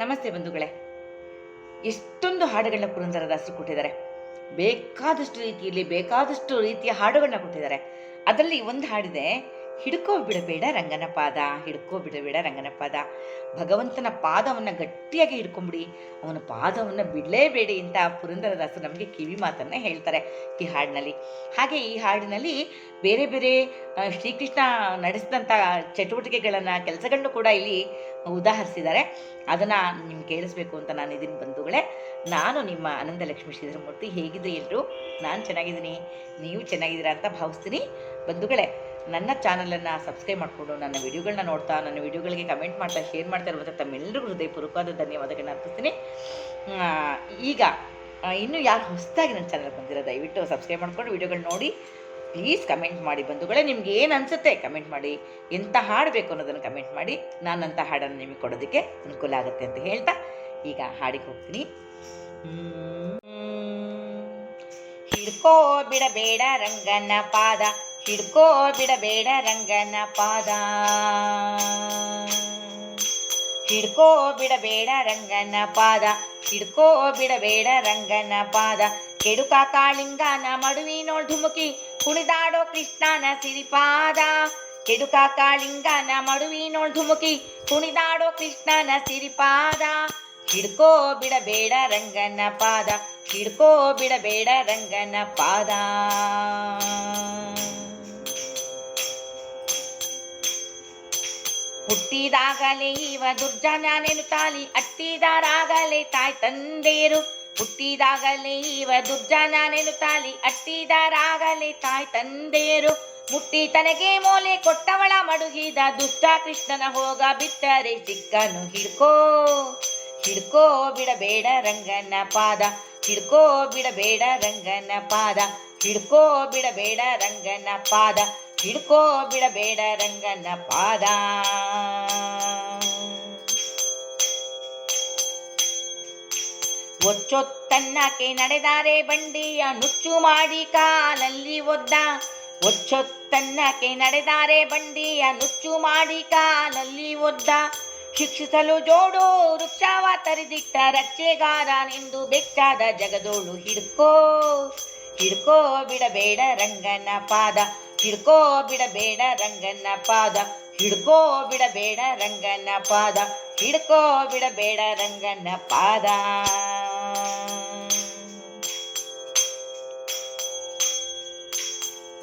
ನಮಸ್ತೆ ಬಂಧುಗಳೇ. ಎಷ್ಟೊಂದು ಹಾಡುಗಳನ್ನ ಪುರಂದರದಾಸರು ಕೊಟ್ಟಿದ್ದಾರೆ. ಬೇಕಾದಷ್ಟು ರೀತಿಯಲ್ಲಿ ಬೇಕಾದಷ್ಟು ರೀತಿಯ ಹಾಡುಗಳನ್ನ ಕೊಟ್ಟಿದ್ದಾರೆ. ಅದರಲ್ಲಿ ಒಂದು ಹಾಡಿದೆ ಹಿಡ್ಕೋ ಬಿಡಬೇಡ ರಂಗನ ಪಾದ, ಹಿಡ್ಕೋ ಬಿಡಬೇಡ ರಂಗನ ಪಾದ. ಭಗವಂತನ ಪಾದವನ್ನು ಗಟ್ಟಿಯಾಗಿ ಹಿಡ್ಕೊಂಬಿಡಿ. ಅವನ ಪಾದವನ್ನು ಬಿಡಲೇಬೇಡಿ ಅಂತ ಪುರಂದರದಾಸರು ನಮಗೆ ಕಿವಿ ಮಾತನ್ನು ಹೇಳ್ತಾರೆ ಈ ಹಾಡಿನಲ್ಲಿ. ಹಾಗೆ ಈ ಹಾಡಿನಲ್ಲಿ ಬೇರೆ ಬೇರೆ ಶ್ರೀಕೃಷ್ಣ ನಡೆಸಿದಂಥ ಚಟುವಟಿಕೆಗಳನ್ನು ಕೆಲಸಗಳನ್ನು ಕೂಡ ಇಲ್ಲಿ ಉದಾಹರಿಸಿದ್ದಾರೆ. ಅದನ್ನು ನಿಮ್ಗೆ ಕೇಳಿಸ್ಬೇಕು ಅಂತ ನಾನು ಇದೀನಿ ಬಂಧುಗಳೇ. ನಾನು ನಿಮ್ಮ ಆನಂದ ಲಕ್ಷ್ಮೀ ಶ್ರೀಧರಮೂರ್ತಿ. ಹೇಗಿದ್ರಿ ಎಲ್ಲರೂ? ನಾನು ಚೆನ್ನಾಗಿದ್ದೀನಿ. ನೀವು ಚೆನ್ನಾಗಿದ್ದೀರಾ ಅಂತ ಭಾವಿಸ್ತೀನಿ ಬಂಧುಗಳೇ. ನನ್ನ ಚಾನಲನ್ನು ಸಬ್ಸ್ಕ್ರೈಬ್ ಮಾಡಿಕೊಂಡು ನನ್ನ ವಿಡಿಯೋಗಳನ್ನ ನೋಡ್ತಾ, ನನ್ನ ವಿಡಿಯೋಗಳಿಗೆ ಕಮೆಂಟ್ ಮಾಡ್ತಾ ಶೇರ್ ಮಾಡ್ತಾ ಇರುವಂಥ ತಮ್ಮೆಲ್ಲರಿಗೂ ಹೃದಯಪೂರ್ವಕವಾದ ಧನ್ಯವಾದಗಳನ್ನ ಅರ್ಪಿಸ್ತೀನಿ. ಈಗ ಇನ್ನೂ ಯಾರು ಹೊಸದಾಗಿ ನನ್ನ ಚಾನಲ್ ಬಂದಿರೋ ದಯವಿಟ್ಟು ಸಬ್ಸ್ಕ್ರೈಬ್ ಮಾಡ್ಕೊಂಡು ವಿಡಿಯೋಗಳು ನೋಡಿ ಪ್ಲೀಸ್ ಕಮೆಂಟ್ ಮಾಡಿ. ಬಂಧುಗಳೇ, ನಿಮ್ಗೆ ಏನು ಅನಿಸುತ್ತೆ ಕಮೆಂಟ್ ಮಾಡಿ. ಎಂಥ ಹಾಡಬೇಕು ಅನ್ನೋದನ್ನು ಕಮೆಂಟ್ ಮಾಡಿ. ನಾನು ಅಂಥ ಹಾಡನ್ನು ನಿಮಗೆ ಕೊಡೋದಕ್ಕೆ ಅನುಕೂಲ ಆಗುತ್ತೆ ಅಂತ ಹೇಳ್ತಾ, ಈಗ ಹಾಡಿಗೆ ಹೋಗ್ತೀನಿ. ಹಿಡ್ಕೋ ಬಿಡಬೇಡ ರಂಗನ ಪಾದ. ಹಿಡ್ಕೋ ಬಿಡಬೇಡ ರಂಗನ ಪಾದ. ಹಿಡ್ಕೋ ಬಿಡಬೇಡ ರಂಗನ ಪಾದ. ಹಿಡ್ಕೋ ಬಿಡಬೇಡ ರಂಗನ ಪಾದ. ಕೆಡುಕ ಕಾಳಿಂಗನ ಮಡುವಿನೋಳ್ ಧುಮುಕಿ, ಕುಣಿದಾಡೋ ಕೃಷ್ಣನ ಸಿರಿಪಾದ. ಕೆಡುಕ ಕಾಳಿಂಗನ ಮಡುವಿನೋಳ್ ಧುಮುಕಿ, ಕುಣಿದಾಡೋ ಕೃಷ್ಣನ ಸಿರಿಪಾದ. ಹಿಡ್ಕೋ ಬಿಡಬೇಡ ರಂಗನ ಪಾದ. ಹಿಡ್ಕೋ ಬಿಡಬೇಡ ರಂಗನ ಪಾದ. ಹುಟ್ಟಿದಾಗಲೇ ಇವ ದುರ್ಜನನೆನು ತಾಲಿ ಅಟ್ಟಿದಾರಾಗಲೇ ತಾಯಿ ತಂದೆಯರು. ಹುಟ್ಟಿದಾಗಲೇ ಇವ ದುರ್ಜನನೆನು ತಾಲಿ ಅಟ್ಟಿದಾರಾಗಲೇ ತಾಯಿ ತಂದೆಯರು. ಮುಟ್ಟಿ ತನಗೆ ಮೋಲೆ ಕೊಟ್ಟವಳ ಮಡುಗಿದ ದುಷ್ಟ ಕೃಷ್ಣನ ಹೋಗ ಬಿಟ್ಟರೆ ಸಿಕ್ಕನು ಹಿಡ್ಕೋ ಹಿಡ್ಕೋ ಬಿಡಬೇಡ ರಂಗನ ಪಾದ, ಹಿಡ್ಕೋ ಬಿಡಬೇಡ ರಂಗನ ಪಾದ, ಹಿಡ್ಕೋ ಬಿಡಬೇಡ ರಂಗನ ಪಾದ. ಹಿಡ್ಕೋ ಬಿಡಬೇಡ ರಂಗನ ಪಾದ. ಒಚ್ಚೊತ್ತನ್ನಕ್ಕೆ ನಡೆದಾರೆ ಬಂಡಿಯ ನುಚ್ಚು ಮಾಡಿ ಕಾಲಲ್ಲಿ ಒದ್ದ. ಒಚ್ಚೊತ್ತನ್ನಕ್ಕೆ ನಡೆದಾರೆ ಬಂಡಿಯ ನುಚ್ಚು ಮಾಡಿ ಕಾಲಲ್ಲಿ ಒದ್ದ. ಶಿಕ್ಷಿಸಲು ಜೋಡು ವೃಕ್ಷವ ತರಿದಿಟ್ಟ ರಚ್ಚೆಗಾರನೆಂದು ಬೆಚ್ಚಾದ ಜಗದೋಳು ಹಿಡ್ಕೋ ಹಿಡ್ಕೋ ಬಿಡಬೇಡ ರಂಗನ ಪಾದ. ಹಿಡ್ಕೋ ಬಿಡಬೇಡ ರಂಗನ ಪಾದ. ಹಿಡ್ಕೋ ಬಿಡಬೇಡ ರಂಗನ ಪಾದ. ಹಿಡ್ಕೋ ಬಿಡಬೇಡ ರಂಗನ ಪಾದ.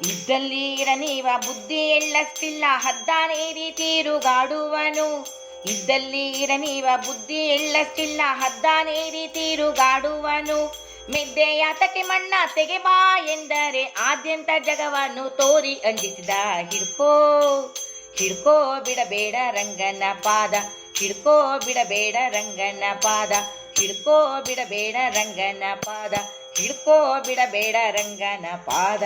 ಇದ್ದಲ್ಲಿ ಇರನೀವ ಬುದ್ಧಿ ಎಳ್ಳಷ್ಟಿಲ್ಲ ಹದ್ದಾನೇರಿ ತಿರುಗಾಡುವನು. ಇದ್ದಲ್ಲಿ ಇರನೀವ ಬುದ್ಧಿ ಎಳ್ಳಷ್ಟಿಲ್ಲ ಹದ್ದಾನೇರಿ ತೀರುಗಾಡುವನು. ಮೆದ್ದೆಯಾತಕ್ಕೆ ಮಣ್ಣ ತೆಗೆ ಬಾ ಎಂದರೆ ಆದ್ಯಂತ ಜಗವನ್ನು ತೋರಿ ಅಂಜಿಸಿದ ಹಿಡ್ಕೋ ಹಿಡ್ಕೋ ಬಿಡಬೇಡ ರಂಗನ ಪಾದ, ಹಿಡ್ಕೋ ಬಿಡಬೇಡ ರಂಗನ ಪಾದ, ಹಿಡ್ಕೋ ಬಿಡಬೇಡ ರಂಗನ ಪಾದ, ಹಿಡ್ಕೋ ಬಿಡಬೇಡ ರಂಗನ ಪಾದ.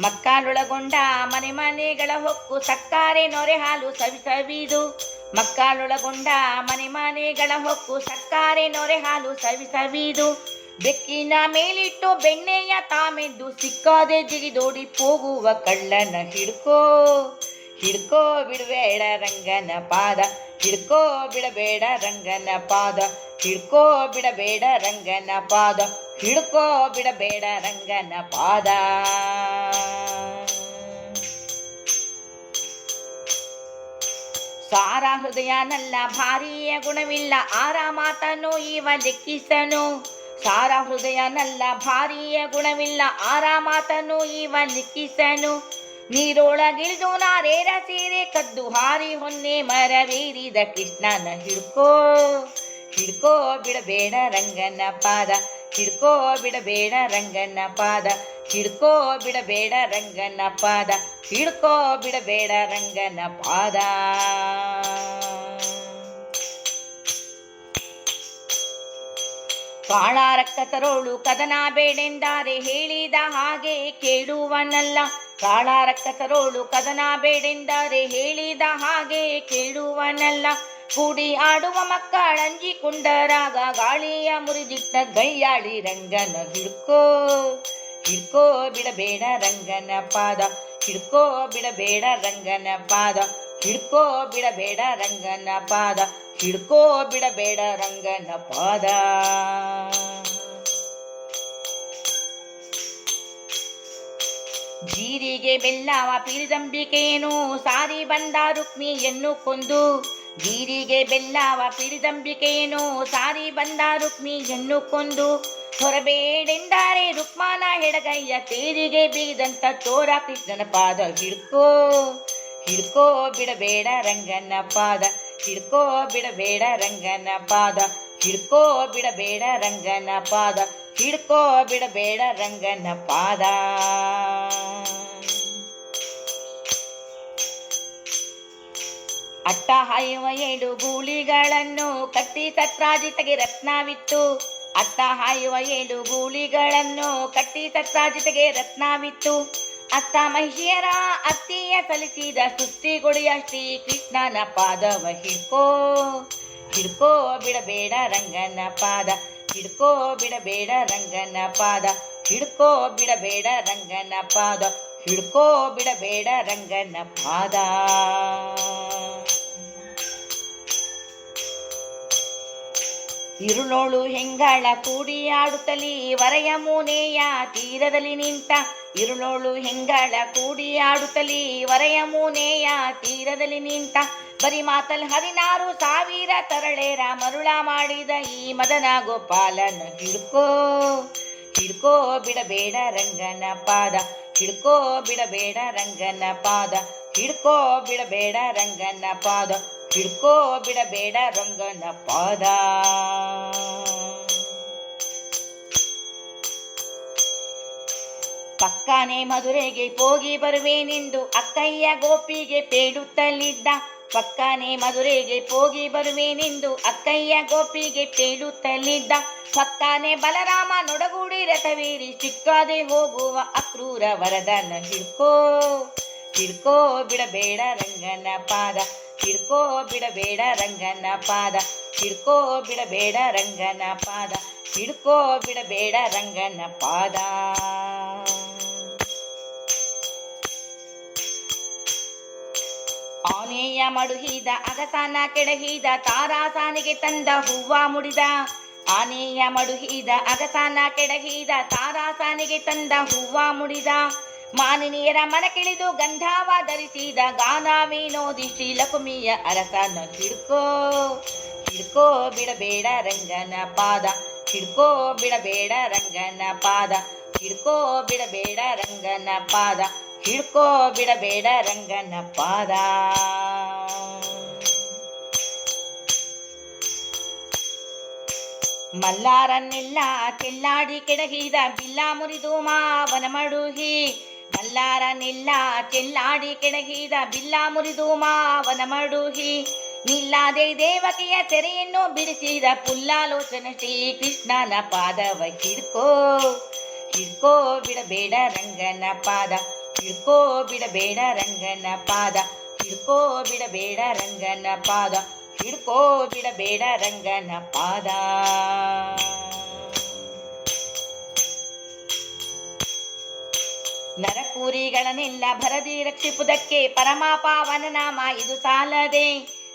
ಮಕ್ಕಳೊಳಗೊಂಡ ಮನೆ ಮನೆಗಳ ಹೊಕ್ಕು ಸಕ್ಕಾರೆ ನೊರೆ ಹಾಲು ಸವಿ ಸವಿದು ಮಕ್ಕಳೊಳಗೊಂಡ ಮನೆ ಮನೆಗಳ ಹೊಕ್ಕು ಸಕ್ಕರೆ ನೊರೆ ಹಾಲು ಸವಿ ಸವಿದು, ಬೆಕ್ಕಿನ ಮೇಲಿಟ್ಟು ಬೆಣ್ಣೆಯ ತಾಮೆದ್ದು ಸಿಕ್ಕಾದೆ ಜಿಗಿದೋಡಿ ಹೋಗುವ ಕಳ್ಳನ ಹಿಡ್ಕೋ ಹಿಡ್ಕೋ ಬಿಡಬೇಡ ರಂಗನ ಪಾದ, ಹಿಡ್ಕೋ ಬಿಡಬೇಡ ರಂಗನ ಪಾದ, ಹಿಡ್ಕೋ ಬಿಡಬೇಡ ರಂಗನ ಪಾದ, ಹಿಡ್ಕೋ ಬಿಡಬೇಡ ರಂಗನ ಪಾದ. ಸಾರ ಹೃದಯನಲ್ಲ ಭಾರಿಯ ಗುಣವಿಲ್ಲ. ಆರ ಮಾತನು ಇವ ಲೆಕ್ಕಿಸನು. ಸಾರ ಹೃದಯನಲ್ಲ ಭಾರಿಯ ಗುಣವಿಲ್ಲ. ಆರ ಮಾತನು ಇವ ಲಿಖಿಸನು ನೀರೊಳಗಿಳಿದು ನಾರೇರ ಸೀರೆ ಕದ್ದು ಹಾರಿ ಹೊನ್ನೆ ಮರವೇರಿದ ಕೃಷ್ಣನ ಹಿಡ್ಕೋ ಹಿಡ್ಕೋ ಬಿಡಬೇಡ ರಂಗನ ಪಾದ, ಹಿಡ್ಕೋ ಬಿಡಬೇಡ ರಂಗನ ಪಾದ. ಹಿಡ್ಕೋ ಬಿಡಬೇಡ ರಂಗನ ಪಾದ, ಹಿಡ್ಕೋ ಬಿಡಬೇಡ ರಂಗನ ಪಾದ. ಕಾಳ ತರೋಳು ಕದನ ಬೇಡೆಂದಾರೆ ಹೇಳಿದ ಹಾಗೆ ಕೇಳುವನಲ್ಲ. ಕಾಳ ತರೋಳು ಕದನ ಬೇಡೆಂದಾರೆ ಹೇಳಿದ ಹಾಗೆ ಕೇಳುವನಲ್ಲ. ಕೂಡಿ ಆಡುವ ಮಕ್ಕಳಂಜಿಕೊಂಡರಾಗ ಗಾಳಿಯ ಮುರಿದಿಟ್ಟ ಗೈಯಾಳಿ ರಂಗನ ಹಿಡ್ಕೋ. ಹಿಡ್ಕೋ ಬಿಡಬೇಡ ರಂಗನ ಪಾದ, ಹಿಡ್ಕೋ ಬಿಡಬೇಡ ರಂಗನ ಪಾದ, ಹಿಡ್ಕೋ ಬಿಡಬೇಡ ರಂಗನ ಪಾದ, ಹಿಡ್ಕೋ ಬಿಡಬೇಡ ರಂಗನ ಪಾದ. ಜೀರಿಗೆ ಬೆಲ್ಲವ ಪೀರಿದಂಬಿಕೆಯೇನು ಸಾರಿ ಬಂದ ರುಕ್ಮಿಯನ್ನು ಕೊಂದು ಜೀರಿಗೆ ಬೆಲ್ಲವ ಪಿಡಿದಂಬಿಕೆಯೇನು, ಸಾರಿ ಬಂದ ರುಕ್ಮಿಯನ್ನು ಕೊಂದು ಹೊರಬೇಡೆಂದರೆ ರುಕ್ಮಾನ ಹೆಡಗಯ್ಯ, ತೇರಿಗೆ ಬೀದಂತ ತೋರ ಕೃಷ್ಣನ ಪಾದ. ಹಿಡ್ಕೋ ಹಿಡ್ಕೋ ಬಿಡಬೇಡ ರಂಗನ ಪಾದ. ಹಿಡ್ಕೋ ಬಿಡಬೇಡ ರಂಗನ ಪಾದ. ಹಿಡ್ಕೋ ಬಿಡಬೇಡ ರಂಗನ ಪಾದ. ಹಿಡ್ಕೋ ಬಿಡಬೇಡ ರಂಗನ ಪಾದ. ಅಟ್ಟ ಹಾಯುವ ಏಳು ಗೂಳಿಗಳನ್ನು ಕಟ್ಟಿ ಸತ್ರಾಜಿತಗೆ ರತ್ನವಿತ್ತು. ಅಟ್ಟ ಹಾಯುವ ಏಳು ಗೂಳಿಗಳನ್ನು ಕಟ್ಟಿ ಸತ್ರಾಜಿತಗೆ ರತ್ನವಿತ್ತು. ಅತ್ತ ಮಹಿಷಿಯರ ಅತ್ತಿಯ ಸಲ್ಲಿಸಿದ ಸೃಷ್ಟಿಗೊಡೆಯ ಶ್ರೀ ಕೃಷ್ಣನ ಪಾದವ ಹಿಡ್ಕೋ ಹಿಡ್ಕೋ ಬಿಡಬೇಡ ರಂಗನ ಪಾದ, ಹಿಡ್ಕೋ ಬಿಡಬೇಡ ರಂಗನ ಪಾದ, ಹಿಡ್ಕೋ ಬಿಡಬೇಡ ರಂಗನ ಪಾದ, ಹಿಡ್ಕೋ ಬಿಡಬೇಡ ರಂಗನ ಪಾದ. ಇರುಳೋಳು ಹೆಂಗಳ ಕೂಡಿ ಆಡುತ್ತಲಿ, ವರೆಯ ಮೂನೆಯ ತೀರದಲ್ಲಿ ನಿಂತ. ಇರುಳೋಳು ಹೆಂಗಳ ಕೂಡಿ ಆಡುತ್ತಲಿ, ವರೆಯ ಮೂನೆಯ ತೀರದಲ್ಲಿ ನಿಂತ. ಬರಿ ಮಾತಲ್ ಹದಿನಾರು ಸಾವಿರ ತರಳೇರ ಮರುಳ ಮಾಡಿದ ಈ ಮದನ ಗೋಪಾಲನ ಹಿಡ್ಕೋ ಹಿಡ್ಕೋ ಬಿಡಬೇಡ ರಂಗನ ಪಾದ, ಹಿಡ್ಕೋ ಬಿಡಬೇಡ ರಂಗನ ಪಾದ, ಹಿಡ್ಕೋ ಬಿಡಬೇಡ ರಂಗನ ಪಾದ. ಹಿಡ್ಕೋ ಬಿಡಬೇಡ ರಂಗನ ಪಾದ. ಪಕ್ಕನೆ ಮಧುರೆಗೆ ಹೋಗಿ ಬರುವೇನೆಂದು ಅಕ್ಕಯ್ಯ ಗೋಪಿಗೆ ಪೇಡುತ್ತಲಿದ್ದ ಪಕ್ಕನೆ ಮಧುರೆಗೆ ಹೋಗಿ ಬರುವೇನೆಂದು ಅಕ್ಕಯ್ಯ ಗೋಪಿಗೆ ಪೇಡುತ್ತಲಿದ್ದ ಪಕ್ಕನೆ ಬಲರಾಮ ನೊಡಗೂಡಿ ರಥವೇರಿ ಚಿಕ್ಕದೆ ಹೋಗುವ ಅಕ್ರೂರ ವರದನ ಹಿಡ್ಕೋ ಹಿಡ್ಕೋ ಬಿಡಬೇಡ ರಂಗನ ಪಾದ. ಹಿಡ್ಕೋ ಬಿಡಬೇಡ ರಂಗನ ಪಾದ. ಹಿಡ್ಕೋ ಬಿಡಬೇಡ ರಂಗನ ಪಾದ. ಹಿಡ್ಕೋ ಬಿಡಬೇಡ ರಂಗನ ಪಾದ. ಆನೆಯ ಮಡುಹಿದ ಅಗಸಾನ ಕೆಡಹಿದ ತಾರಾಸಾನಿಗೆ ತಂದ ಹೂವ ಮುಡಿದ. ಆನೆಯ ಮಡುಹಿದ ಅಗಸಾನ ಕೆಡಹಿದ ತಾರಾಸಾನಿಗೆ ತಂದ ಹೂವ ಮುಡಿದ. ಮಾನಿನಿಯರ ಮನಕಿಳಿದು ಗಂಧಾವ ಧರಿಸಿದ ಗಾನ ವಿನೋದಿ ಶ್ರೀಲಕುಮಿಯ ಅರಸನ ಹಿಡ್ಕೋ ಹಿಡ್ಕೋ ಬಿಡಬೇಡ ರಂಗನ ಪಾದ ಹಿಡ್ಕೋ ಬಿಡಬೇಡ ರಂಗನ ಪಾದ ಹಿಡ್ಕೋ ಬಿಡಬೇಡ ರಂಗನ ಪಾದ ಹಿಡ್ಕೋ ಬಿಡಬೇಡ ರಂಗನ ಪಾದ. ಮಲ್ಲಾರನ್ನೆಲ್ಲ ಕೆಲ್ಲಾಡಿ ಕೆಡಗಿದ ಬಿಲ್ಲ ಮುರಿದು ಮಾವನ ಮಡುಹಿ ಮಲ್ಲಾರನೆಲ್ಲ ಚೆಲ್ಲಾಡಿ ಕೆಡಹಿದ ಬಿಲ್ಲ ಮುರಿದು ಮಾವನ ಮಡುಹಿ ನಿಲ್ಲಾದೆ ದೇವಕಿಯ ತೆರೆಯನ್ನು ಬಿಡಿಸಿದ ಪುಲ್ಲಾಲೋಚನ ಶ್ರೀ ಕೃಷ್ಣನ ಪಾದವ ಹಿಡ್ಕೋ ಹಿಡ್ಕೋ ಬಿಡಬೇಡ ರಂಗನ ಪಾದ ಹಿಡ್ಕೋ ಬಿಡಬೇಡ ರಂಗನ ಪಾದ ಹಿಡ್ಕೋ ಬಿಡಬೇಡ ರಂಗನ ಪಾದ ಹಿಡ್ಕೋ ಬಿಡಬೇಡ ರಂಗನ ಪಾದ ನರಕೂರಿಗಳನ್ನೆಲ್ಲ ಭರದಿ ರಕ್ಷಿಪುದಕ್ಕೆ ಪರಮ ಪಾವನ ನಾಮ ಇದು ಸಾಲದೆ.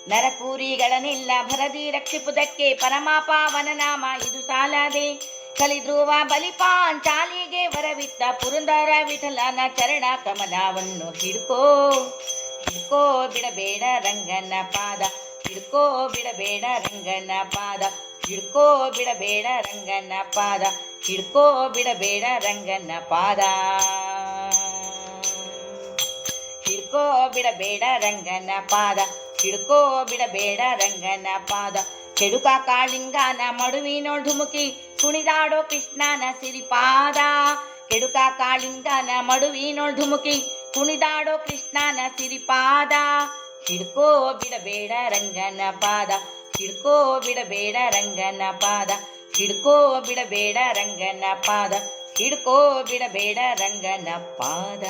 ನರಕೂರಿಗಳನ್ನೆಲ್ಲ ಭರದಿ ರಕ್ಷಿಪುದಕ್ಕೆ ಪರಮ ಪಾವನ ನಾಮ ಇದು ಸಾಲದೆ. ಕಲಿದಿರುವ ಬಲಿಪಾನ್ ಚಾಲಿಗೆ ವರವಿತ್ತ ಪುರಂದರ ವಿಠಲನ ಚರಣ ಕಮಲವನ್ನು ಹಿಡ್ಕೋ ಹಿಡ್ಕೋ ಬಿಡಬೇಡ ರಂಗನ ಪಾದ, ಹಿಡ್ಕೋ ಬಿಡಬೇಡ ರಂಗನ ಪಾದ, ಹಿಡ್ಕೋ ಬಿಡಬೇಡ ರಂಗನ ಪಾದ, ಹಿಡ್ಕೋ ಬಿಡಬೇಡ ರಂಗನ ಪಾದ. ಹಿಡ್ಕೋ ಬಿಡಬೇಡ ರಂಗನ ಪಾದ, ಹಿಡ್ಕೋ ಬಿಡಬೇಡ ರಂಗನ ಪಾದ. ಕೆಡುಕ ಕಾಳಿಂಗನ ಮಡುವಿನೋ ಧುಮುಕಿ ಕುಣಿದಾಡೋ ಕೃಷ್ಣನ ಸಿರಿಪಾದ. ಕೆಡುಕ ಕಾಳಿಂಗನ ಮಡುವಿನೋ ಧುಮುಕಿ ಕುಣಿದಾಡೋ ಕೃಷ್ಣನ ಸಿರಿಪಾದ. ಹಿಡ್ಕೋ ಬಿಡಬೇಡ ರಂಗನ ಪಾದ, ಹಿಡ್ಕೋ ಬಿಡಬೇಡ ರಂಗನ ಪಾದ. ಹಿಡ್ಕೋ ಬಿಡಬೇಡ ರಂಗನ ಪಾದ, ಹಿಡ್ಕೋ ಬಿಡಬೇಡ ರಂಗನ ಪಾದ.